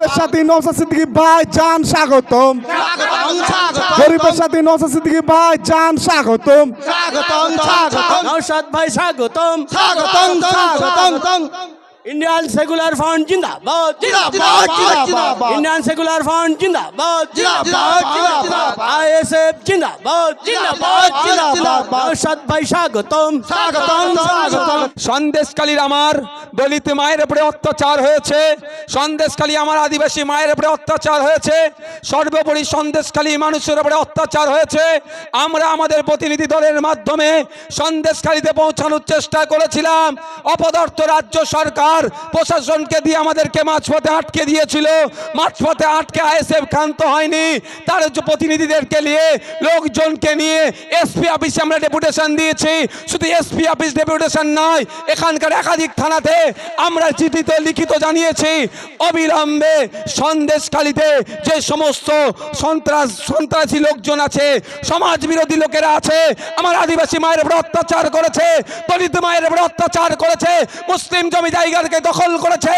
সাথে নৌসা সিদ্দিকি ভাই যান স্বাগতম। গরিবের সাথে নৌসা সিদ্দিকি ভাই যান স্বাগতম। স্বাগতম স্বাগতম। নৌসাদ ভাই স্বাগতম স্বাগতম। স্বাগতম। ইন্ডিয়ান সেকুলার ফ্রন্ট জিন্দাবাদ জিন্দাবাদ জিন্দাবাদ ইন্ডিয়ান সেকুলার ফ্রন্ট জিন্দাবাদ জিন্দাবাদ জিন্দাবাদ আইএসএফ জিন্দাবাদ জিন্দাবাদ জিন্দাবাদ নৌসাদ ভাই স্বাগতম স্বাগতম স্বাগতম সন্দেশকালীর আমার দলিত মায়ের উপরে অত্যাচার হয়েছে। সন্দেশকালী আমার আদিবাসী মায়ের উপরে অত্যাচার হয়েছে। সর্বোপরি সন্দেশকালী মানুষের উপরে অত্যাচার হয়েছে। আমরা আমাদের প্রতিনিধি দলের মাধ্যমে সন্দেশকালীতে পৌঁছানোর চেষ্টা করেছিলাম। অপদার্থ রাজ্য সরকার প্রশাসনকে দিয়ে আমাদেরকে মাঝপথে আটকে দিয়েছিল। মাঝপথে আটকে আইএসএফ ক্ষান্ত হয়নি। তার প্রতিনিধিদেরকে নিয়ে, লোকজনকে নিয়ে এসপি অফিসে আমরা ডেপুটেশন দিয়েছি। শুধু এসপি অফিস ডেপুটেশন নয়, এখানকার একাধিক থানাতে আমরা চিঠিতে লিখিত জানিয়েছি, অবিলম্বে সন্দেশখালিতে যে সমস্ত সন্ত্রাস, সন্ত্রাসী লোকজন আছে সমাজ বিরোধী লোকেরা আছে, আমার আদিবাসী মায়ের উপর অত্যাচার করেছে, দলিত মায়ের উপর অত্যাচার করেছে, মুসলিম জমি জায়গাকে দখল করেছে।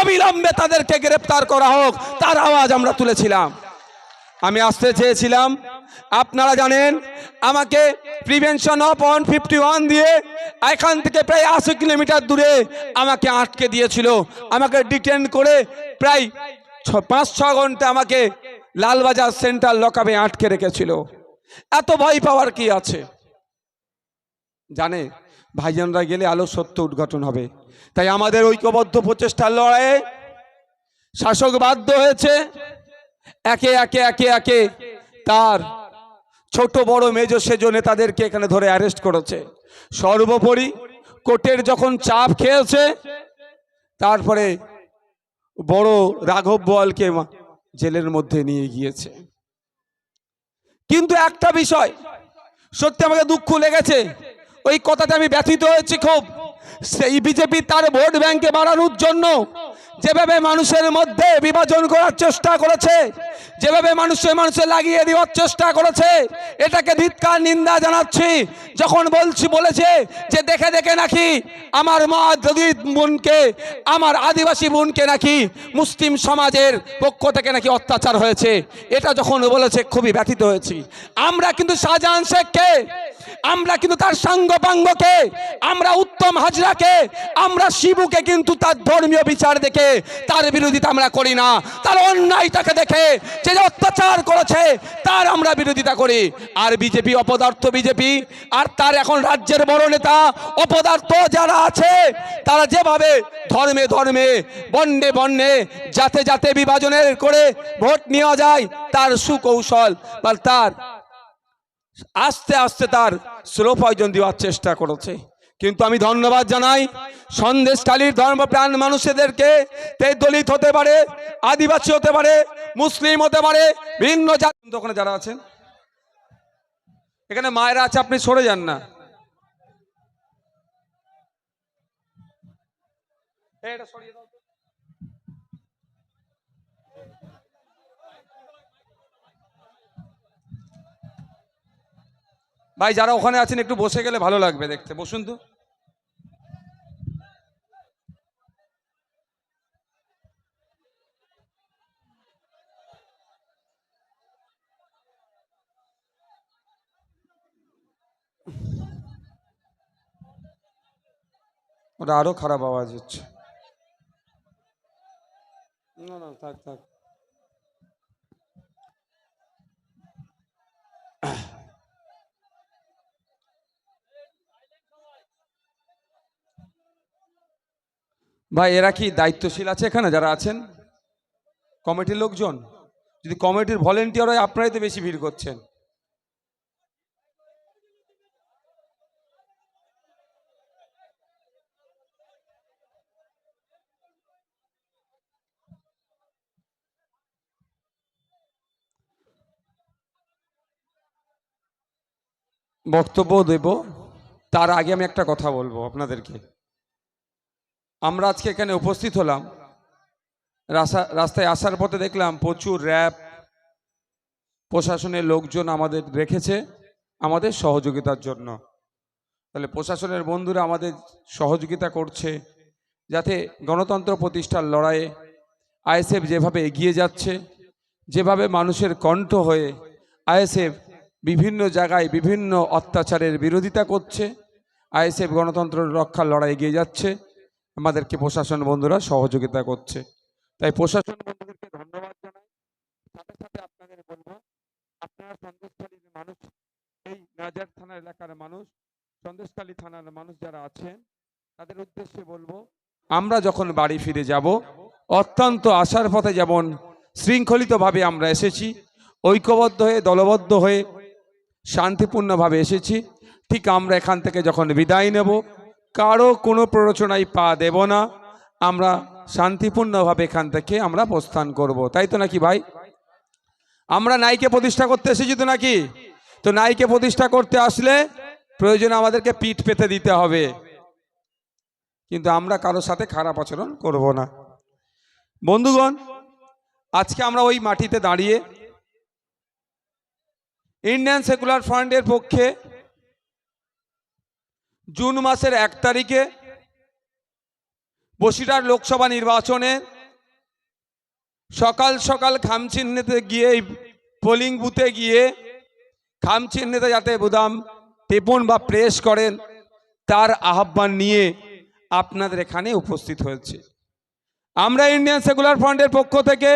অবিলম্বে তাদেরকে গ্রেপ্তার করা হোক। তার আওয়াজ আমরা তুলেছিলাম। আমি আসতে চেয়েছিলাম। আপনারা জানেন, আমাকে prevention of one fifty one দিয়ে এখান থেকে প্রায় আশি কিলোমিটার দূরে আমাকে আটকে দিয়েছিল। আমাকে ডিটেন করে প্রায় ছ, পাঁচ, ছ ঘণ্টা আমাকে লালবাজার সেন্ট্রাল লকআপে আটকে রেখেছিল। এত ভয় পাওয়ার কি আছে? জানে? ভাইজানরা গেলে আলো সত্য উদ্ঘাটন হবে। তাই আমাদের ঐক্যবদ্ধ প্রচেষ্টার লড়াইয়ে শাসক বাধ্য হয়েছে একে একে একে একে তার ছোট বড় মেজ সেজ নেতাদেরকে এখানে ধরে অ্যারেস্ট করেছে। সর্বোপরি কোর্টের যখন চাপ খেয়েছে, তারপরে বড় রাঘব বলকে জেলের মধ্যে নিয়ে গিয়েছে। কিন্তু একটা বিষয় সত্যি আমাকে দুঃখ লেগেছে ওই কথাতে আমি ব্যথিত হয়েছি খুব। সেই বিজেপি তার ভোট ব্যাংকে বাড়ানোর জন্য যেভাবে মানুষের মধ্যে বিভাজন করার চেষ্টা করেছে, যেভাবে মানুষের মানুষে লাগিয়ে দেওয়ার চেষ্টা করেছে, এটাকে ধিৎকার, নিন্দা জানাচ্ছি। যখন বলছি, বলেছে যে দেখে দেখে নাকি আমার মা দলিত বোনকে, আমার আদিবাসী বোনকে নাকি মুসলিম সমাজের পক্ষ থেকে নাকি অত্যাচার হয়েছে, এটা যখন বলেছে খুবই ব্যথিত হয়েছি। আমরা কিন্তু শাহজাহান শেখকে, আমরা কিন্তু তার সাঙ্গপাঙ্গকে, আমরা উত্তম হাজরাকে, আমরা শিবুকে কিন্তু তার ধর্মীয় বিচার দেখে তার বিরোধিতা আমরা করি না। তার অন্যায়টাকে দেখে যে অত্যাচার করেছে, তার আমরা বিরোধিতা করি। আর বিজেপি অপদার্থ বিজেপি, আর তার এখন রাজ্যের বড় নেতা অপদার্থ যারা আছে, তারা যেভাবে ধর্মে ধর্মে, বন্ডে বন্ডে, যাতে যাতে বিভাজনের করে ভোট নেওয়া যায়, তার সুকৌশল বা তার আস্তে আস্তে তার স্লো পয়জন দেওয়ার চেষ্টা করেছে। কিন্তু আমি ধন্যবাদ জানাই সন্দেশকালীর ধর্মপ্রাণ মানুষদেরকে। তে দলিত হতে পারে, আদিবাসী হতে পারে, মুসলিম হতে পারে, ভিন্ন জাতি। ওখানে যারা আছেন, এখানে মায়েরা আছে, আপনি সরে যান না। ভাই, যারা ওখানে আছেন, একটু বসে গেলে ভালো লাগবে দেখতে। বসুন তো। ওটা আরও খারাপ আওয়াজ হচ্ছে। না না থাক থাক। ভাই এরা কি দায়িত্বশীল আছে এখানে যারা আছেন? কমিটির লোকজন? যদি কমিটির ভলেন্টিয়ার হয় আপনারাই তো বেশি ভিড় করছেন। বক্তব্য দেব। তার আগে আমি একটা কথা বলব আপনাদেরকে। আমরা আজকে এখানে উপস্থিত হলাম। রাস্তা, রাস্তায় আসার পথে দেখলাম প্রচুর র্যাব, প্রশাসনের লোকজন আমাদের রেখেছে আমাদের সহযোগিতার জন্য। তাহলে প্রশাসনের বন্ধুরা আমাদের সহযোগিতা করছে যাতে গণতন্ত্র প্রতিষ্ঠার লড়াইয়ে আইএসএফ যেভাবে এগিয়ে যাচ্ছে, যেভাবে মানুষের কণ্ঠ হয়ে আইএসএফ বিভিন্ন জায়গায় বিভিন্ন অত্যাচারের বিরোধিতা করছে। আইএসএফ গণতন্ত্র রক্ষার লড়াই এগিয়ে যাচ্ছে। আমাদেরকে প্রশাসন বন্ধুরা সহযোগিতা করছে। তাই প্রশাসন বন্ধুদেরকে ধন্যবাদ জানাই। সাথে সাথে আপনাদের বলব, আপনারা সন্দেশখালীর মানুষ, এই নাজার থানা এলাকার মানুষ, সন্দেশখালী থানার মানুষ যারা আছেন, তাদের উদ্দেশ্যে বলব, আমরা যখন বাড়ি ফিরে যাব, অত্যন্ত আশার পথে যেমন শৃঙ্খলিতভাবে আমরা এসেছি, ঐক্যবদ্ধ হয়ে, দলবদ্ধ হয়ে শান্তিপূর্ণভাবে এসেছি। ঠিক আমরা এখান থেকে যখন বিদায় নেব, কারও কোনো প্ররোচনায় পা দেব না। আমরা শান্তিপূর্ণভাবে এখান থেকে আমরা প্রস্থান করব। তাই তো নাকি ভাই? আমরা নাইকে প্রতিষ্ঠা করতে এসেছি তো নাকি? তো নাইকে প্রতিষ্ঠা করতে আসলে প্রয়োজনে আমাদেরকে পিঠ পেতে দিতে হবে। কিন্তু আমরা কারোর সাথে খারাপ আচরণ করব না। বন্ধুগণ, আজকে আমরা ওই মাটিতে দাঁড়িয়ে ইন্ডিয়ান সেকুলার ফান্ডের পক্ষে জুন মাসের এক তারিখে বসিরহাট লোকসভা নির্বাচনে সকাল সকাল খামচিহ্নেতে গিয়ে পোলিং বুথে গিয়ে খামচিহ্নেতে যাতে বুদাম টেপন বা প্রেস করেন, তার আহ্বান নিয়ে আপনাদের এখানে উপস্থিত হয়েছে। আমরা ইন্ডিয়ান সেকুলার ফ্রন্টের পক্ষ থেকে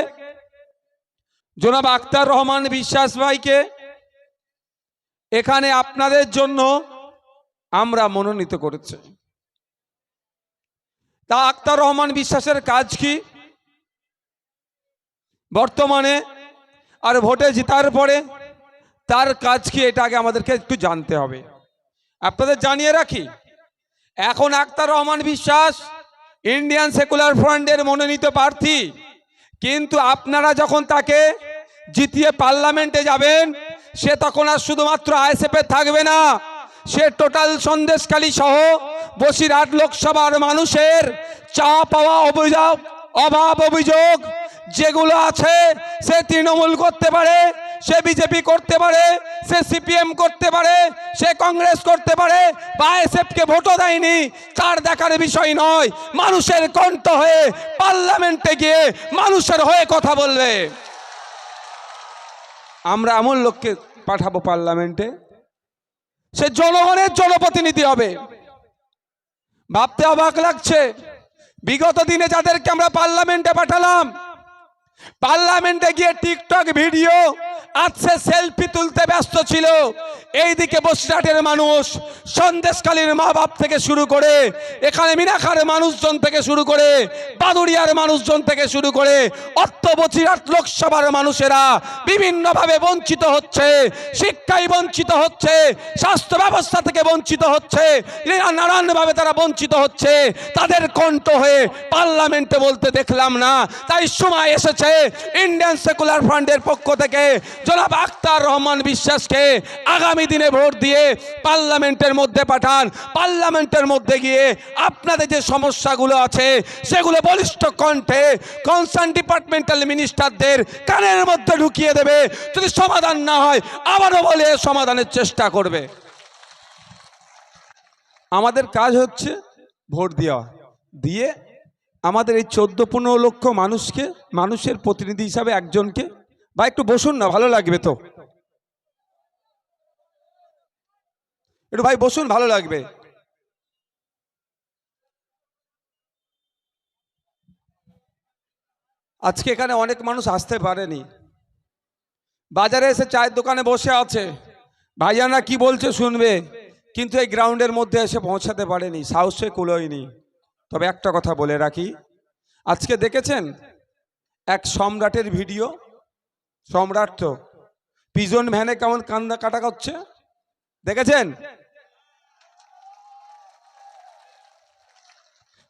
জনাব আক্তার রহমান বিশ্বাস ভাইকে এখানে আপনাদের জন্য আমরা মনোনীত করেছি। তা আক্তার রহমান বিশ্বাসের কাজ কি? বর্তমানে আর ভোটে জেতার পরে তার কাজ কি এটা আগে আমাদেরকে একটু জানতে হবে। আপনাদের জানিয়ে রাখি, এখন আক্তার রহমান বিশ্বাস ইন্ডিয়ান সেকুলার ফ্রন্টের মনোনীত প্রার্থী, কিন্তু আপনারা যখন তাকে জিতিয়ে পার্লামেন্টে যাবেন সে তখন আর শুধুমাত্র আইএসএফে থাকবে না, সে টোটাল সন্দেশকালী সহ বসিরহাট লোকসভার মানুষের চা পাওয়া অভিযোগ, অভাব অভিযোগ যেগুলো আছে, সে তৃণমূল করতে পারে, সে বিজেপি করতে পারে, সে সিপিএম করতে পারে, সে কংগ্রেস করতে পারে, বা এসএফকে ভোটও দেয়নি, তার দেখার বিষয় নয়। মানুষের কণ্ঠ হয়ে পার্লামেন্টে গিয়ে মানুষের হয়ে কথা বলবে। আমরা এমন লোককে পাঠাবো পার্লামেন্টে। সে জনগণের জনপ্রতিনিধি হবে। ভাবতে অবাক লাগছে। বিগত দিনে যাদেরকে আমরা পার্লামেন্টে পাঠালাম, পার্লামেন্টে গিয়ে টিকটক ভিডিও আজকে সেলফি তুলতে ব্যস্ত ছিল। এইদিকে বসিরহাটের মানুষ সন্দেশকালীর মা বাপ থেকে শুরু করে, এখানে মিনাখার মানুষজন থেকে শুরু করে বাদুরিয়ার মানুষজন থেকে শুরু করে অর্থ বসিরহাট লোকসভার মানুষেরা বিভিন্নভাবে বঞ্চিত হচ্ছে শিক্ষায় বঞ্চিত হচ্ছে, স্বাস্থ্য ব্যবস্থা থেকে বঞ্চিত হচ্ছে নানানভাবে তারা বঞ্চিত হচ্ছে। তাদের কণ্ঠ হয়ে পার্লামেন্টে বলতে দেখলাম না, তাই সময় এসেছে ইন্ডিয়ান সেকুলার ফ্রন্টের পক্ষ থেকে জনাব আক্তার রহমান বিশ্বাসকে আগামী দিনে ভোট দিয়ে পার্লামেন্টের মধ্যে পাঠান। পার্লামেন্টের মধ্যে গিয়ে আপনাদের যে সমস্যাগুলো আছে, সেগুলো বলিষ্ঠ কণ্ঠে কনসার্ন ডিপার্টমেন্টাল মিনিস্টারদের কানের মধ্যে ঢুকিয়ে দেবে। যদি সমাধান না হয়, আবারও বলে সমাধানের চেষ্টা করবে। আমাদের কাজ হচ্ছে ভোট দেওয়া। দিয়ে আমাদের এই চোদ্দ পনেরো লক্ষ মানুষকে, মানুষের প্রতিনিধি হিসাবে একজনকে বা একটু বসুন না, ভালো লাগবে তো। একটু ভাই বসুন, ভালো লাগবে। আজকে এখানে অনেক মানুষ আসতে পারেনি। বাজারে এসে চায়ের দোকানে বসে আছে। ভাইয়ানা কি বলছে শুনবে, কিন্তু এই গ্রাউন্ডের মধ্যে এসে পৌঁছাতে পারেনি, সাহসে কুলোয়নি। তবে একটা কথা বলে রাখি, আজকে দেখেছেন? এক সম্রাটের ভিডিও সম্রাট তো পিজন ভ্যানে কেমন কান্দা কাটা করছে? দেখেছেন?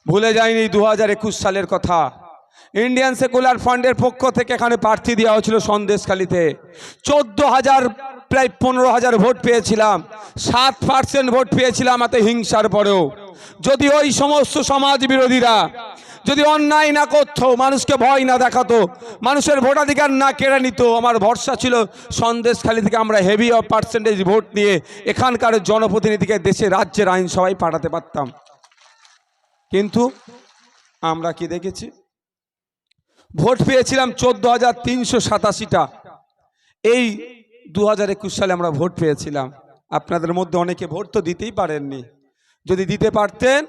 ভুলে যায়নি দু হাজার একুশ সালের কথা। ইন্ডিয়ান সেকুলার ফান্ডের পক্ষ থেকে এখানে প্রার্থী দেওয়া হয়েছিল সন্দেশখালিতে। চোদ্দ হাজার প্রায় পনেরো হাজার ভোট পেয়েছিলাম। সাত পার্সেন্ট ভোট পেয়েছিলাম, এত হিংসার পরেও। যদি ওই সমস্ত সমাজ বিরোধীরা যদি অন্যায় না করতো, মানুষকে ভয় না দেখাতো, মানুষের ভোটাধিকার না কেড়ে নিত, আমার ভরসা ছিল সন্দেশখালি থেকে আমরা হেভি অফ পার্সেন্টেজ ভোট নিয়ে এখানকার জনপ্রতিনিধিকে দেশে, রাজ্যের আইনসভায় পাঠাতে পারতাম। কিন্তু আমরা কি দেখেছি? ভোট পেয়েছিলাম চোদ্দ হাজার তিনশো সাতাশিটা। এই দু হাজার একুশ সালে আমরা ভোট পেয়েছিলাম। আপনাদের মধ্যে অনেকে ভোট তো দিতেই পারেননি। যদি দিতে পারতেন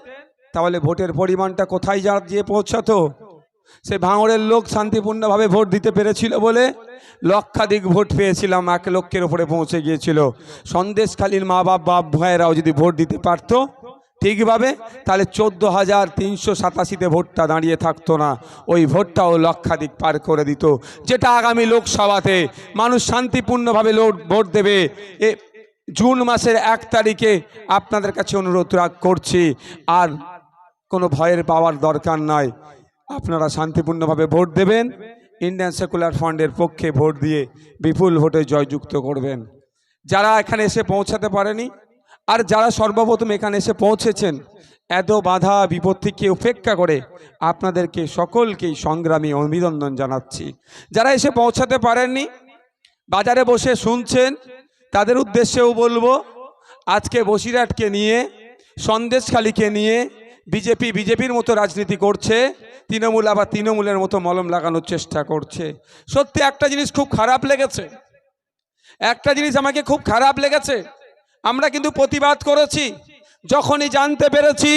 তাহলে ভোটের পরিমাণটা কোথায় যা গিয়ে পৌঁছাতো? সে ভাঙড়ের লোক শান্তিপূর্ণভাবে ভোট দিতে পেরেছিল বলে লক্ষাধিক ভোট পেয়েছিলাম, এক লক্ষের ওপরে পৌঁছে গিয়েছিল। সন্দেশখালীর মা বাপ বাপ ভাইয়েরাও যদি ভোট দিতে পারতো, ঠিকভাবে, তাহলে চোদ্দ হাজার তিনশো সাতাশিতে ভোটটা দাঁড়িয়ে থাকতো না। ওই ভোটটাও লক্ষাধিক পার করে দিত। যেটা আগামী লোকসভাতে মানুষ শান্তিপূর্ণভাবে ভোট দেবে, এ জুন মাসের এক তারিখে আপনাদের কাছে অনুরোধ করছি। আর কোনো ভয়ের পাওয়ার দরকার নয় আপনারা শান্তিপূর্ণভাবে ভোট দেবেন। ইন্ডিয়ান সেকুলার ফান্ডের পক্ষে ভোট দিয়ে বিপুল ভোটে জয়যুক্ত করবেন। যারা এখানে এসে পৌঁছাতে পারেনি আর যারা সর্বপ্রথম এখানে এসে পৌঁছেছেন, এত বাধা বিপত্তিকে উপেক্ষা করে আপনাদেরকে সকলকেই সংগ্রামী অভিনন্দন জানাচ্ছি। যারা এসে পৌঁছাতে পারেননি, বাজারে বসে শুনছেন, তাদের উদ্দেশ্যেও বলব, আজকে বসিরহাটকে নিয়ে, সন্দেশখালীকে নিয়ে বিজেপি বিজেপির মতো রাজনীতি করছে, তৃণমূল আবার তৃণমূলের মতো মলম লাগানোর চেষ্টা করছে। সত্যি একটা জিনিস খুব খারাপ লেগেছে। একটা জিনিস আমাকে খুব খারাপ লেগেছে। আমরা কিন্তু প্রতিবাদ করেছি, যখনই জানতে পেরেছি